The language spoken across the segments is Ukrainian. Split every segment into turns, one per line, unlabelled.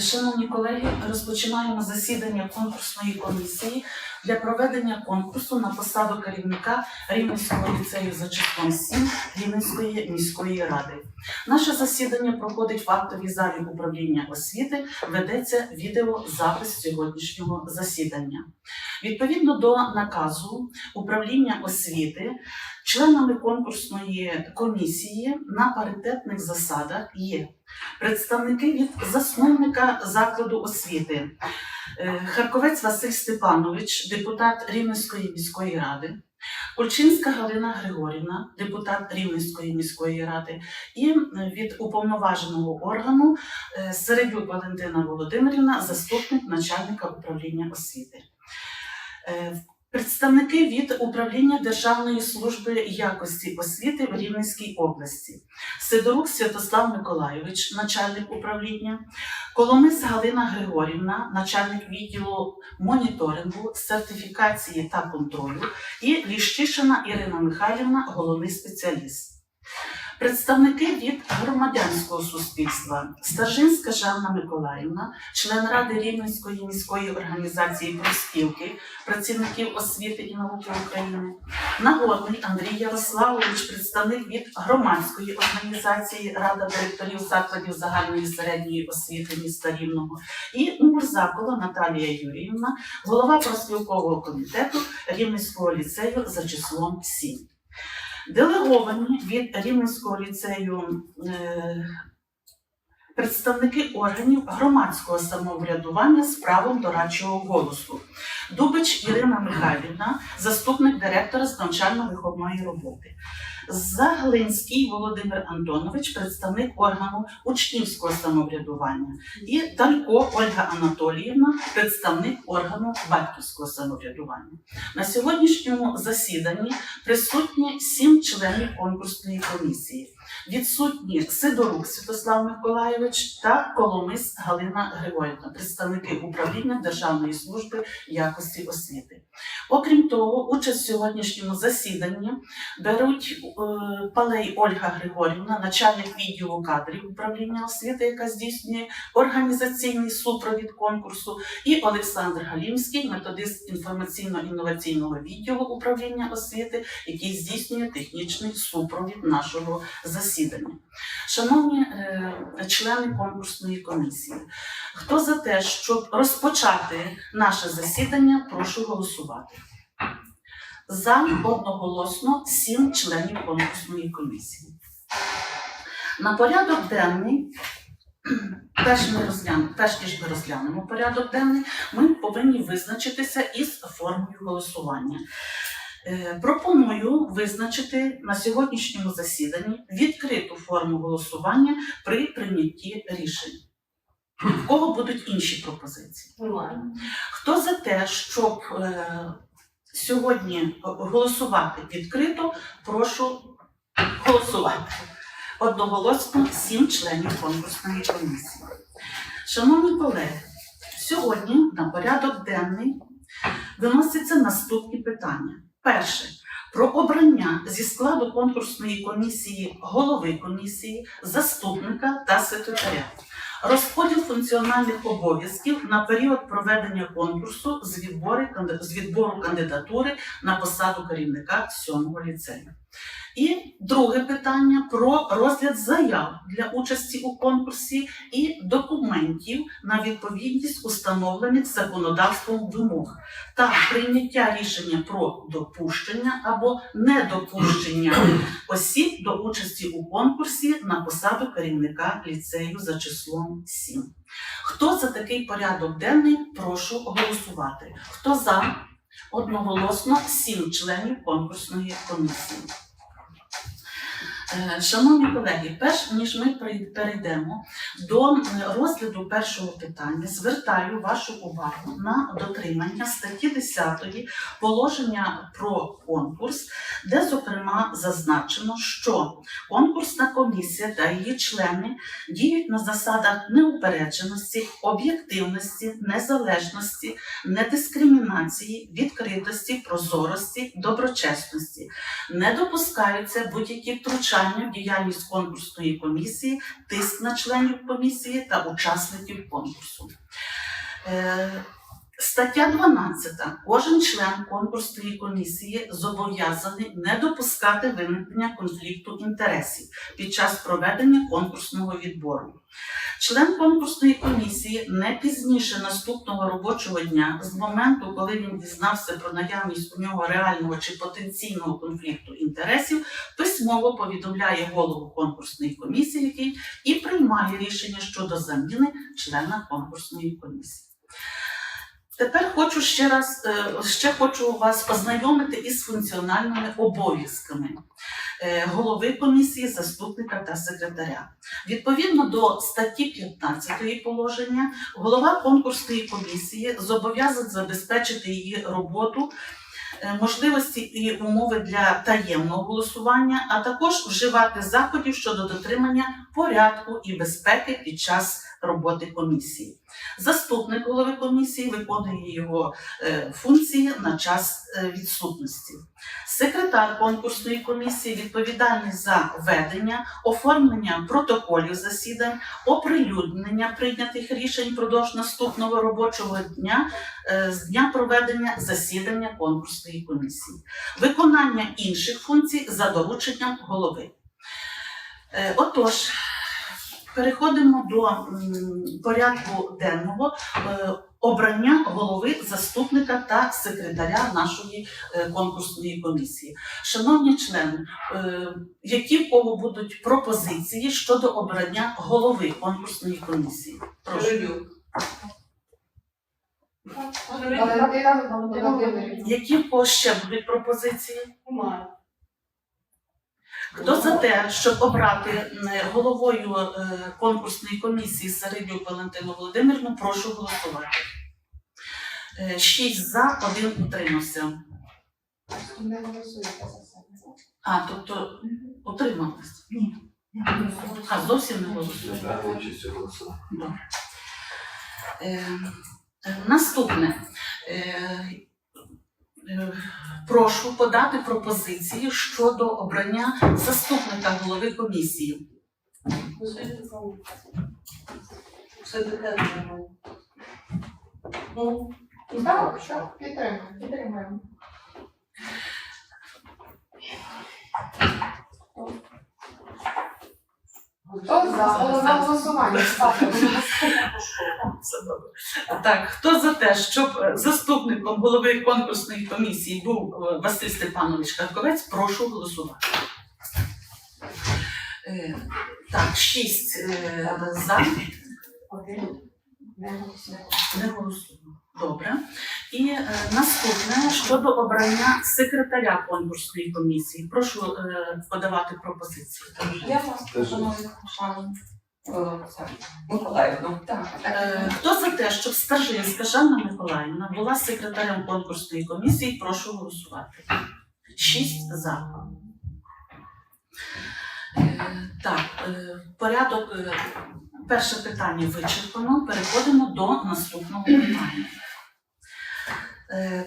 Шановні колеги, розпочинаємо засідання конкурсної комісії для проведення конкурсу на посаду керівника Рівненського ліцею за числом 7 Рівненської міської ради. Наше засідання проходить в актовій залі управління освіти. Ведеться відеозапис сьогоднішнього засідання. Відповідно до наказу управління освіти, членами конкурсної комісії на паритетних засадах є представники від засновника закладу освіти. Е, Харковець Василь Степанович, депутат Рівненської міської ради, Кульчинська Галина Григорівна, депутат Рівненської міської ради, і е, від уповноваженого органу е, Середюк Валентина Володимирівна, заступник начальника управління освіти. Представники від управління Державної служби якості освіти в Рівненській області. Сидорук Святослав Миколайович, начальник управління, Коломис Галина Григорівна, начальник відділу моніторингу, сертифікації та контролю, і Ліщишина Ірина Михайлівна, головний спеціаліст. Представники від громадянського суспільства. Стажинська Жанна Миколаївна, член Ради Рівненської міської організації профспілки працівників освіти і науки України, Нагорний Андрій Ярославович, представник від громадської організації Рада директорів закладів загальної середньої освіти міста Рівного, і Мурзакова Наталія Юріївна, голова профспілкового комітету Рівненського ліцею за числом 7. Делеговані від Рівненського ліцею е, представники органів громадського самоврядування з правом дорадчого голосу. Дубич Ірина Михайлівна, заступник директора з навчально-виховної роботи. Заглинський Володимир Антонович, представник органу учнівського самоврядування, і Талько Ольга Анатоліївна, представник органу батьківського самоврядування. На сьогоднішньому засіданні присутні сім членів конкурсної комісії. Відсутні Сидорук Святослав Миколайович та Коломис Галина Григорівна, представники управління Державної служби якості освіти. Окрім того, участь в сьогоднішньому засіданні беруть е, Палей Ольга Григорівна, начальник відділу кадрів управління освіти, яка здійснює організаційний супровід конкурсу, і Олександр Галімський, методист інформаційно-інноваційного відділу управління освіти, який здійснює технічний супровід нашого засідання. Шановні е, члени конкурсної комісії, хто за те, щоб розпочати наше засідання, прошу голосувати. За одноголосно сім членів конкурсної комісії. На порядок денний, перш, ми розглянемо, ніж ми розглянемо порядок денний, ми повинні визначитися із формою голосування. Е, Пропоную визначити на сьогоднішньому засіданні відкриту форму голосування при прийнятті рішень. В кого будуть інші пропозиції? Хто за те, щоб е, сьогодні голосувати відкрито, прошу голосувати. Одноголосно сім членів конкурсної комісії. Шановні колеги, сьогодні на порядок денний виносяться наступні питання. Перше. Про обрання зі складу конкурсної комісії голови комісії, заступника та секретаря. Розподіл функціональних обов'язків на період проведення конкурсу з, відбору кандидатури на посаду керівника сьомого ліцею. І друге питання про розгляд заяв для участі у конкурсі і документів на відповідність установлених законодавством вимог та прийняття рішення про допущення або недопущення осіб до участі у конкурсі на посаду керівника ліцею за числом 7. Хто за такий порядок денний, прошу голосувати. Хто за? Одноголосно сім членів конкурсної комісії. Е, Шановні колеги, перш ніж ми перейдемо до розгляду першого питання, звертаю вашу увагу на дотримання статті 10 положення про конкурс, де, зокрема, зазначено, що конкурсна комісія та її члени діють на засадах неупередженості, об'єктивності, незалежності, недискримінації, відкритості, прозорості, доброчесності. Не допускаються будь-які втручання втручання в діяльність конкурсної комісії, тиск на членів комісії та учасників конкурсу. Е, Стаття 12. Кожен член конкурсної комісії зобов'язаний не допускати виникнення конфлікту інтересів під час проведення конкурсного відбору. Член конкурсної комісії не пізніше наступного робочого дня з моменту, коли він дізнався про наявність у нього реального чи потенційного конфлікту інтересів, письмово повідомляє голову конкурсної комісії, який і приймає рішення щодо заміни члена конкурсної комісії. Тепер хочу ще раз е, ще хочу вас ознайомити із функціональними обов'язками е, голови комісії, заступника та секретаря. Відповідно до статті 15 положення, голова конкурсної комісії зобов'язаний забезпечити її роботу, можливості і умови для таємного голосування, а також вживати заходів щодо дотримання порядку і безпеки під час роботи комісії. Заступник голови комісії виконує його е, функції на час е, відсутності. Секретар конкурсної комісії відповідальний за ведення, оформлення протоколів засідань, оприлюднення прийнятих рішень впродовж наступного робочого дня е, з дня проведення засідання конкурсної комісії, виконання інших функцій за дорученням голови. Отож, переходимо до порядку денного е, обрання голови, заступника та секретаря нашої е, конкурсної комісії. Шановні члени, е, які в кого будуть пропозиції щодо обрання голови конкурсної комісії? Прошу.
Городюк.
Валентина Володимирівна.
Які в кого ще будуть пропозиції?
Немає.
Хто за те, щоб обрати головою е, конкурсної комісії Середнюк Валентину Володимирівну, прошу голосувати. Е, Шість за, один утримався.
Не голосуєте за себе.
А, тобто утрималась? А, зовсім не голосує.
Да, участь у голосуванні.
Добре. Е, наступне. Е, прошу подати пропозиції щодо обрання заступника голови комісії.
Все таке. Ну,
Так, що підтримуємо. Підтримуємо. Хто за? Головне голосування.
Так, хто за те, щоб е, заступником голови конкурсної комісії був е, Василь Степанович Карковець, прошу голосувати. Е, Так, шість за,
Один. Не
голосуємо. Добре. І е, наступне щодо обрання секретаря конкурсної комісії. Прошу е, подавати пропозиції.
я вас пропоную Миколаївну.
Так,
Е. Хто за те, щоб Стажинська Жанна Миколаївна була секретарем конкурсної комісії, прошу голосувати. Шість за. Е, Так, е, порядок. Перше питання вичерпано. Переходимо до наступного питання.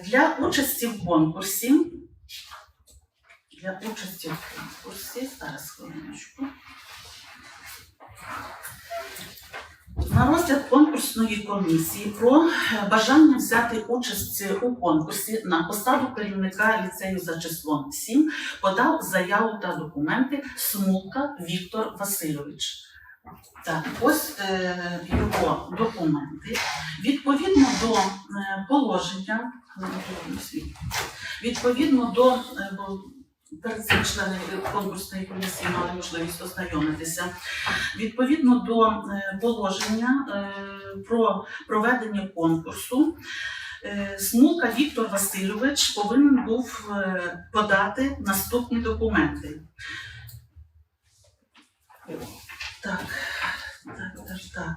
Для участі в конкурсі. Для участі в конкурсі. Зараз хвилиночку. На розгляд конкурсної комісії про е, бажання взяти участь у конкурсі на посаду керівника ліцею за числом 7 подав заяву та документи Смулка Віктор Васильович. Так, ось е, його документи. Відповідно до е, положення, відповідно до е, бо перед цим члени конкурсної комісії мали можливість ознайомитися. Відповідно до е, положення е, про проведення конкурсу, е, Смулка Віктор Васильович повинен був подати наступні документи. Так, так, так, так.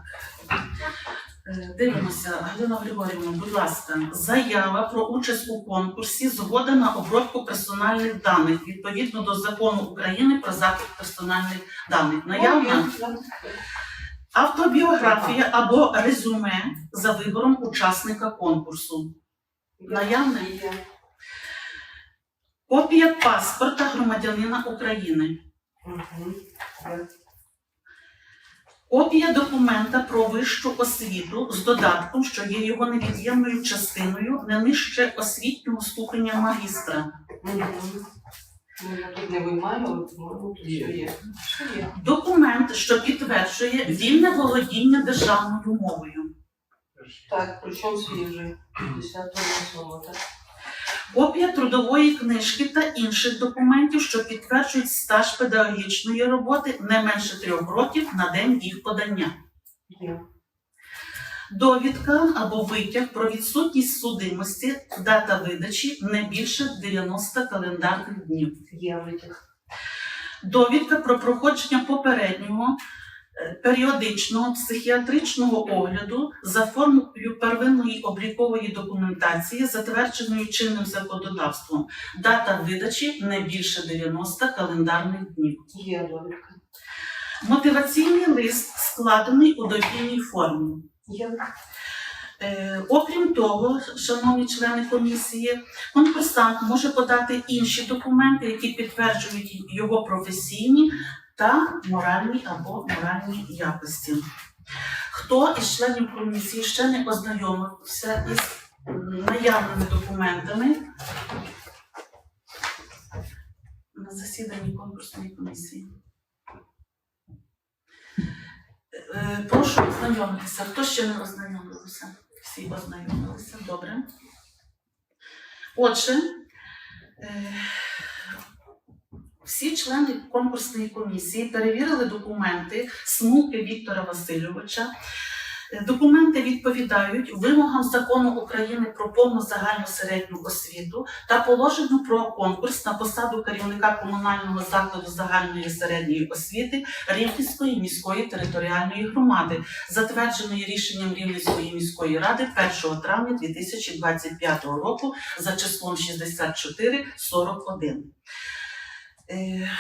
Е, Дивимося, Галина Григорівна, будь ласка, заява про участь у конкурсі, згода на обробку персональних даних відповідно до закону України про захист персональних даних. Наявна автобіографія або резюме за вибором учасника конкурсу. Наявне копія паспорта громадянина України. Копія документа про вищу освіту з додатком, що є його невід'ємною частиною, не нижче освітнього ступеня магістра.
Ну, я тут не виймаю, є.
Документ, що підтверджує вільне володіння державною мовою.
Так, причому свіжий. 10.07, так?
Копія трудової книжки та інших документів, що підтверджують стаж педагогічної роботи не менше трьох років на день їх подання. Довідка або витяг про відсутність судимості, дата видачі не більше 90 календарних днів.
Є витяг.
Довідка про проходження попереднього періодичного психіатричного огляду за формою первинної облікової документації, затвердженої чинним законодавством. Дата видачі не більше 90 календарних днів.
Є довідка.
Мотиваційний лист складений у довільній формі.
Є.
Е, окрім того, шановні члени комісії, конкурсант може подати інші документи, які підтверджують його професійні та моральні або моральні якості. Хто із членів комісії ще не ознайомився із наявними документами на засіданні конкурсної комісії? Е, Прошу ознайомитися. Хто ще не ознайомився? Всі ознайомилися. Добре. Отже, е, всі члени конкурсної комісії перевірили документи Смуки Віктора Васильовича. Документи відповідають вимогам закону України про повну загальну середню освіту та положенню про конкурс на посаду керівника комунального закладу загальної середньої освіти Рівненської міської територіальної громади, затвердженої рішенням Рівненської міської ради 1 травня 2025 року за числом 6441. Е,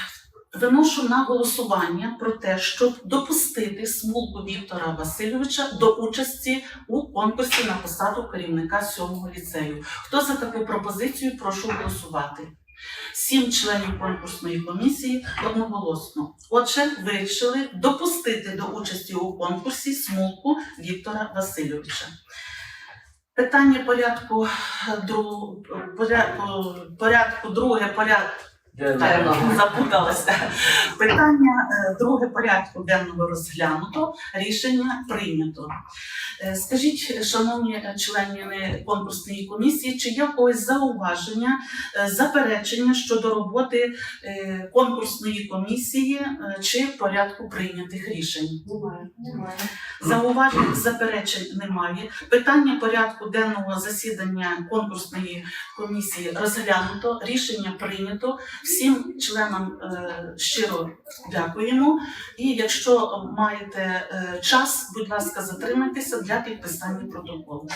Виношу на голосування про те, щоб допустити Смулку Віктора Васильовича до участі у конкурсі на посаду керівника сьомого ліцею. Хто за таку пропозицію, прошу голосувати. Сім членів конкурсної комісії одноголосно. Отже, вирішили допустити до участі у конкурсі Смулку Віктора Васильовича. Питання порядку дру... порядку, порядку друге порядку
Денного.
запуталася. Питання е, друге порядку денного розглянуто, рішення прийнято. Е, Скажіть, шановні члени конкурсної комісії, чи є когось зауваження, е, заперечення щодо роботи е, конкурсної комісії е, чи порядку прийнятих рішень?
Немає.
Немає.
Зауважень, заперечень немає. Питання порядку денного засідання конкурсної комісії розглянуто, рішення прийнято. Всім членам е, щиро дякуємо. І якщо маєте е, час, будь ласка, затримайтеся для підписання протоколу.